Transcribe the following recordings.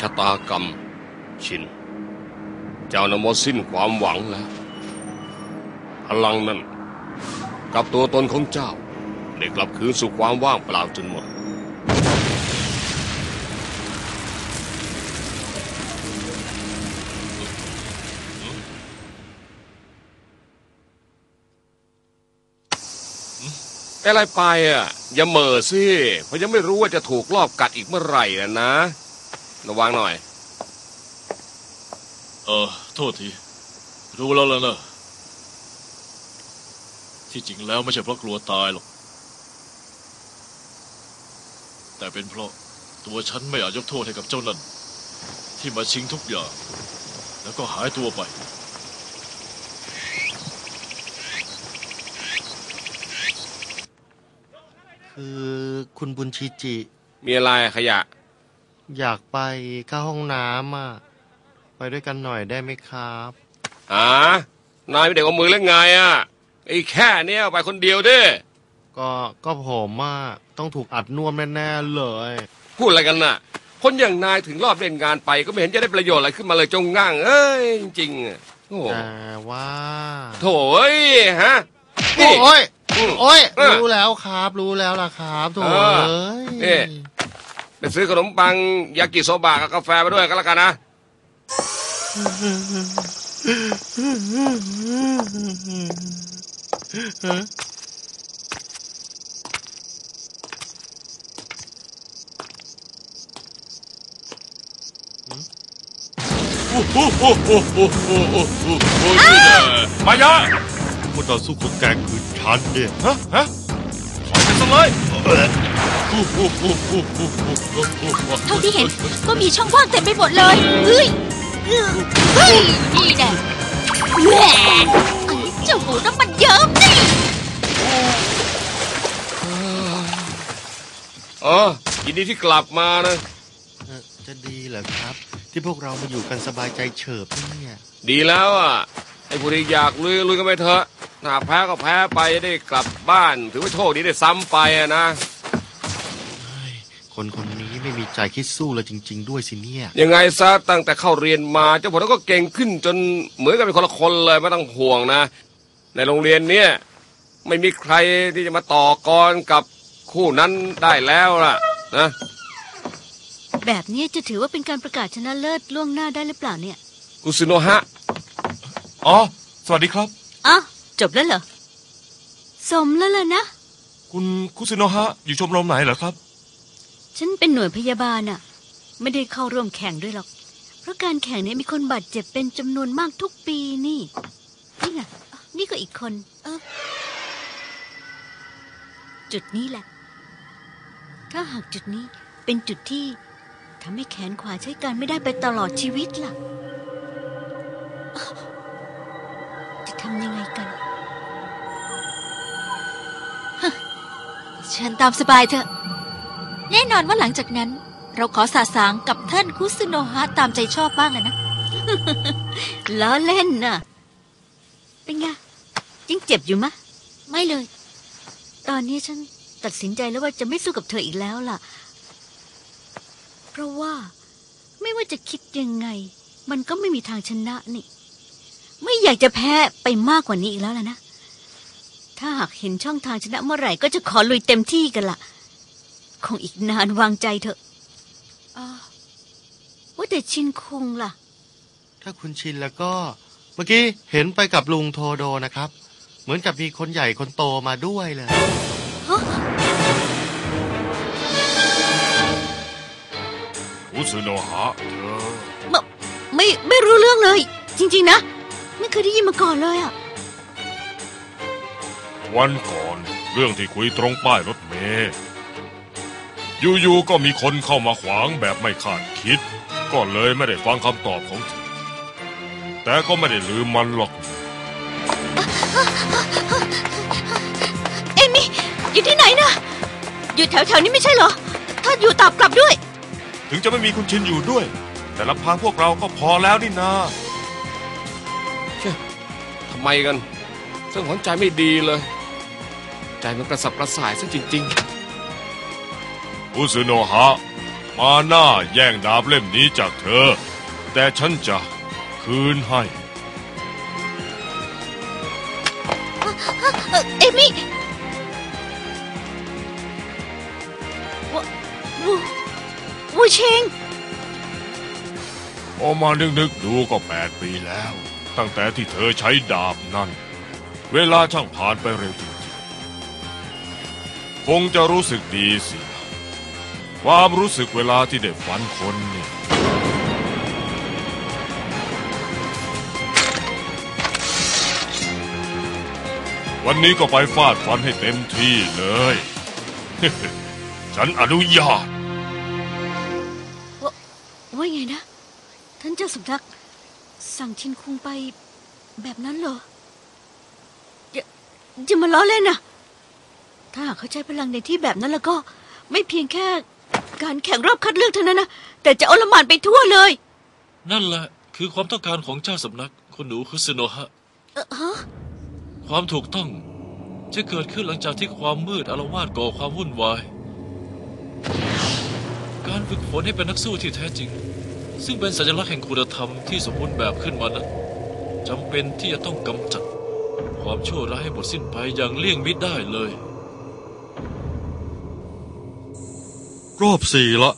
ชะตากรรม ชิน เจ้านำหมดสิ้นความหวังแล้ว พลังนั้นกับตัวตนของเจ้าได้กลับคืนสู่ความว่างเปล่าจนหมด อะไรไปอะ อย่าเหม่อสิเพราะยังไม่รู้ว่าจะถูกลอบกัดอีกเมื่อไหร่นะนะ ระวังหน่อย เออ โทษที รู้แล้วแล้วนะที่จริงแล้วไม่ใช่เพราะกลัวตายหรอก แต่เป็นเพราะตัวฉันไม่อาจยกโทษให้กับเจ้านั่น ที่มาชิงทุกอย่าง แล้วก็หายตัวไปคือคุณบุญชิจิ มีอะไรขยะ อยากไปเข้าห้องน้ำอะ ไปด้วยกันหน่อยได้ไหมครับอ่านายเป็นเด็กเอามือเล่นไงอะไอ้แค่เนี้ยไปคนเดียวเด้อก็ก็ผมอะต้องถูกอัดน่วมแน่ๆเลย พูดอะไรกันน่ะ คนอย่างนายถึงรอบเล่นงานไปก็ไม่เห็นจะได้ประโยชน์อะไรขึ้นมาเลยจงง่าง เอ้ยจริงๆอะโอ้โหแต่ว่าโถ่เอ้ยฮะนี่ โอ้ยอืมโอ้ย เออรู้แล้วครับ รู้แล้วล่ะครับโถ่เออ เอ้ย นี่ ไปซื้อขนมปังยากิโซบะกับกาแฟไปด้วยก็แล้วกันนะโอ้โหโอ้โหโอ้โหโอ้โหโอ้โหนี่แน่มายะผู้ต่อสู้ของแกคือฉันเนี่ยฮะฮะถอยกันซะเลย เท่าที่เห็นก็มีช่องว่างเต็มไปหมดเลย เฮ้ย เฮ้ย นี่แน่แหม่ไอ้เจ้าหมูน้ำมันเยิ้มนี่อ๋อยินดีที่กลับมานะเอ่อจะดีเหรอครับ ที่พวกเรามาอยู่กันสบายใจเฉิบเนี่ยดีแล้วอะไอ้ผู้ที่อยากลุยลุยกันไปเถอะถ้าแพ้ก็แพ้ไปจะได้กลับบ้าน ถือว่าโชคดีได้ซ้ำไปอะนะ คนคนนี้ไม่มีใจคิดสู้เลยจริง ๆ ด้วยสิเนี่ย ยังไงซะตั้งแต่เข้าเรียนมาเจ้าผลก็เก่งขึ้นจนเหมือนกับเป็นคนละคนเลยไม่ต้องห่วงนะ ในโรงเรียนเนี่ยไม่มีใครที่จะมาต่อกรกับคู่นั้นได้แล้วล่ะนะแบบนี้จะถือว่าเป็นการประกาศชนะเลิศล่วงหน้าได้หรือเปล่าเนี่ยกุซิโนฮะ อ๋อ สวัสดีครับอ้าวจบแล้วเหรอ สมแล้วล่ะนะ คุณคุซิโนะฮะ อยู่ชมรมไหนเหรอครับ ฉันเป็นหน่วยพยาบาลน่ะ ไม่ได้เข้าร่วมแข่งด้วยหรอก เพราะการแข่งเนี้มีคนบาดเจ็บเป็นจำนวนมากทุกปีนี่ นี่ไงนี่ก็อีกคน เออ จุดนี้แหละ ถ้าหากจุดนี้เป็นจุดที่ทำให้แขนขวาใช้การไม่ได้ไปตลอดชีวิตล่ะ จะทำยังไงกันฮะเชิญตามสบายเถอะ แน่นอนว่าหลังจากนั้น เราขอสาสางกับท่านคุซึโนฮะตามใจชอบบ้างเลยนะ ล้อเล่นน่ะ เป็นไงยังเจ็บอยู่มะ ไม่เลย ตอนนี้ฉันตัดสินใจแล้วว่าจะไม่สู้กับเธออีกแล้วล่ะ เพราะว่าไม่ว่าจะคิดยังไง มันก็ไม่มีทางชนะนี่ ไม่อยากจะแพ้ไปมากกว่านี้อีกแล้วล่ะนะ ถ้าหากเห็นช่องทางชนะเมื่อไหร่ก็จะขอลุยเต็มที่กันล่ะ คงอีกนานวางใจเถอะอ้าวว่าแต่ชินคุงล่ะ ถ้าคุณชินแล้วก็ เมื่อกี้เห็นไปกับลุงโทโดนะครับ เหมือนกับมีคนใหญ่คนโตมาด้วยเลยคุซิโนะฮะเธอไม่ไม่ไม่รู้เรื่องเลย จริง ๆ นะ ไม่เคยได้ยินมาก่อนเลยอะ วันก่อนเรื่องที่คุยตรงป้ายรถเมล์ อยู่ๆก็มีคนเข้ามาขวางแบบไม่คาดคิด ก็เลยไม่ได้ฟังคำตอบของเธอแต่ก็ไม่ได้ลืมมันหรอก เอมี่อยู่ที่ไหนนะอยู่แถวๆนี้ไม่ใช่เหรอ ถ้าอยู่ตอบกลับด้วย ถึงจะไม่มีคุณชินอยู่ด้วย แต่ลำพังพวกเราก็พอแล้วนี่นาทำไมกันซึ่งหัวใจไม่ดีเลย ใจมันกระสับกระส่ายซะจริง คุซิโนฮะ มาหน้าแย่งดาบเล่มนี้จากเธอ แต่ฉันจะคืนให้ เอมี่ววูวูเชงพอมานึกๆดูก็แปดปีแล้ว ตั้งแต่ที่เธอใช้ดาบนั่น เวลาช่างผ่านไปเร็วจริงๆ คงจะรู้สึกดีสิ ความรู้สึกเวลาที่ได้ฟันคนนี่วันนี้ก็ไปฟาดฟันให้เต็มที่เลย ฉันอนุญาตว่าไงนะ ท่านเจ้าสำนัก สั่งชินคุงไปแบบนั้นเหรอจะจะมาล้อเล่นนะถ้าหากเขาใช้พลังในที่แบบนั้นแล้วก็ ไม่เพียงแค่ การแข่งรอบคัดเลือกเท่านั้นนะแต่จะโอลหมานไปทั่วเลย นั่นแหละ คือความต้องการของเจ้าสำนัก คุณหนูคุสโนะฮะ เออฮะความถูกต้องจะเกิดขึ้นหลังจากที่ความมืดอารวาสก่อความวุ่นวาย การฝึกฝนให้เป็นนักสู้ที่แท้จริง ซึ่งเป็นสัญลักษณ์แห่งคุณธรรมที่สมบูรณ์แบบขึ้นมานั้นจำเป็นที่จะต้องกำจัด ความชั่วร้ายให้หมดสิ้นไปอย่างเลี่ยงมิได้เลย รอบสี่ละ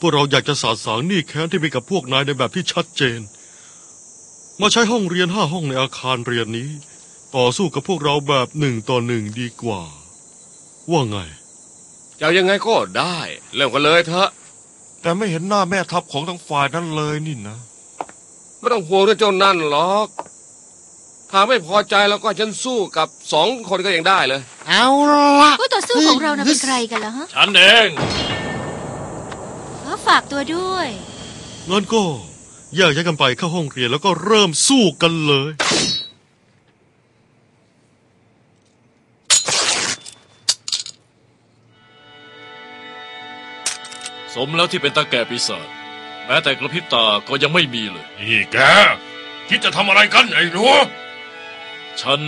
พวกเราอยากจะสาสางหนี้แค้นที่มีกับพวกนายในแบบที่ชัดเจน มาใช้ห้องเรียนห้าห้องในอาคารเรียนนี้ ต่อสู้กับพวกเราแบบหนึ่งต่อหนึ่งดีกว่า ว่าไงจะเอายังไงก็ได้ เริ่มกันเลยเถอะ แต่ไม่เห็นหน้าแม่ทัพของทั้งฝ่ายนั้นเลยนี่นะ ไม่ต้องห่วงเรื่องเจ้านั่นหรอก ถ้าไม่พอใจแล้วก็ฉันสู้กับสองคนก็ยังได้เลย เอาละคู่ต่อสู้ของเรานะเป็นใครกันล่ะฮะ ฉันเองขอ ฝากตัวด้วย งั้นก็แยกย้ายกันไปเข้าห้องเรียนแล้วก็เริ่มสู้กันเลย สมแล้วที่เป็นตาแก่ปีศาจแม้แต่กระพริบตาก็ยังไม่มีเลย นี่แกคิดจะทำอะไรกันไอ้หนูฉัน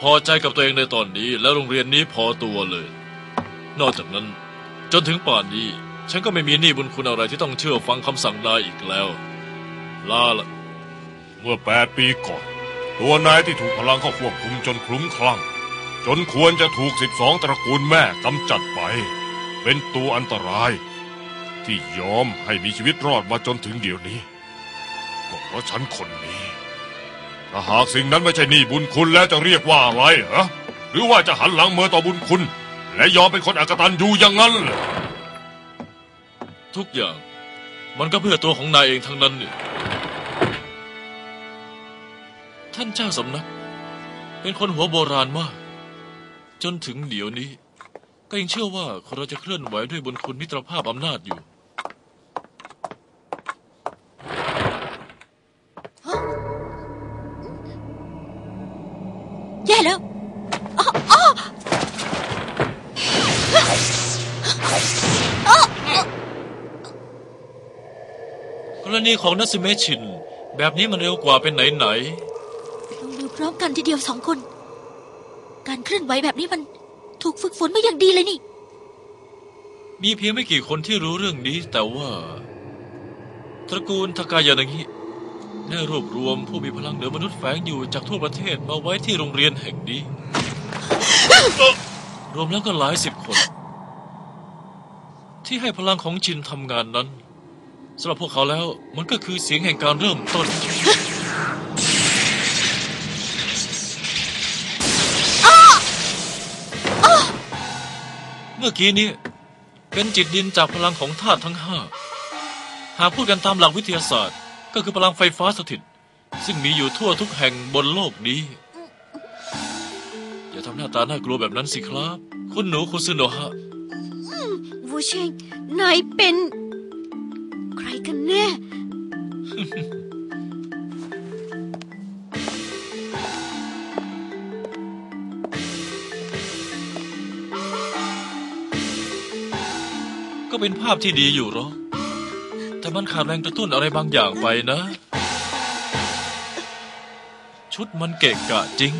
พอใจกับตัวเองในตอนนี้และโรงเรียนนี้พอตัวเลย นอกจากนั้นจนถึงป่านนี้ ฉันก็ไม่มีหนี้บุญคุณอะไรที่ต้องเชื่อฟังคำสั่งนายอีกแล้ว ลาละเมื่อแปดปีก่อน ตัวนายที่ถูกพลังเข้าควบคุมจนคลุ้มคลั่ง จนควรจะถูกสิบสองตระกูลแม่กำจัดไป เป็นตัวอันตราย ที่ยอมให้มีชีวิตรอดมาจนถึงเดี๋ยวนี้ ก็เพราะฉันคนนี้ ถ้าหากสิ่งนั้นไม่ใช่หนี้บุญคุณแล้วจะเรียกว่าอะไรเหรอหรือว่าจะหันหลังเมื่อต่อบุญคุณ และยอมเป็นคนอักตันอยู่อย่างนั้นเหรอ ทุกอย่าง มันก็เพื่อตัวของนายเองทั้งนั้นนี่ท่านเจ้าสำนัก เป็นคนหัวโบราณมาก จนถึงเดี๋ยวนี้ ก็ยังเชื่อว่าคนเราจะเคลื่อนไหวด้วยบุญคุณมิตรภาพอำนาจอยู่ แย่แล้วอ้ออ้อ ก รณีของนัสเมชิน แบบนี้มันเร็วกว่าเป็นไหนไหนลงมือพร้อมกันทีเดียวสองคน การเคลื่อนไหวแบบนี้มันถูกฝึกฝนมาอย่างดีเลยนี่ๆมีเพียงไม่กี่คนที่รู้เรื่องนี้ แต่ว่า ตระกูลทากายานางิได้รวบรวมผู้มีพลังเหนือมนุษย์แฝงอยู่จากทั่วประเทศมาไว้ที่โรงเรียนแห่งนี้ รวมแล้วก็หลายสิบคน ที่ให้พลังของชินทำงานนั้น สำหรับพวกเขาแล้ว มันก็คือเสียงแห่งการเริ่มต้น เมื่อกี้นี้เป็นจิตดินจากพลังของธาตุทั้งห้า หากพูดกันตามหลักวิทยาศาสตร์ ก็คือพลังไฟฟ้าสถิต ซึ่งมีอยู่ทั่วทุกแห่งบนโลกนี้ อย่าทำหน้าตาน่ากลัวแบบนั้นสิครับ คุณหนูคุซึโนะฮะ วูเชงนายเป็น กันแน่ ก็เป็นภาพที่ดีอยู่หรอกแต่มันขาดแรงกระตุ้นอะไรบางอย่างไปนะ ชุดมันเกะกะจริง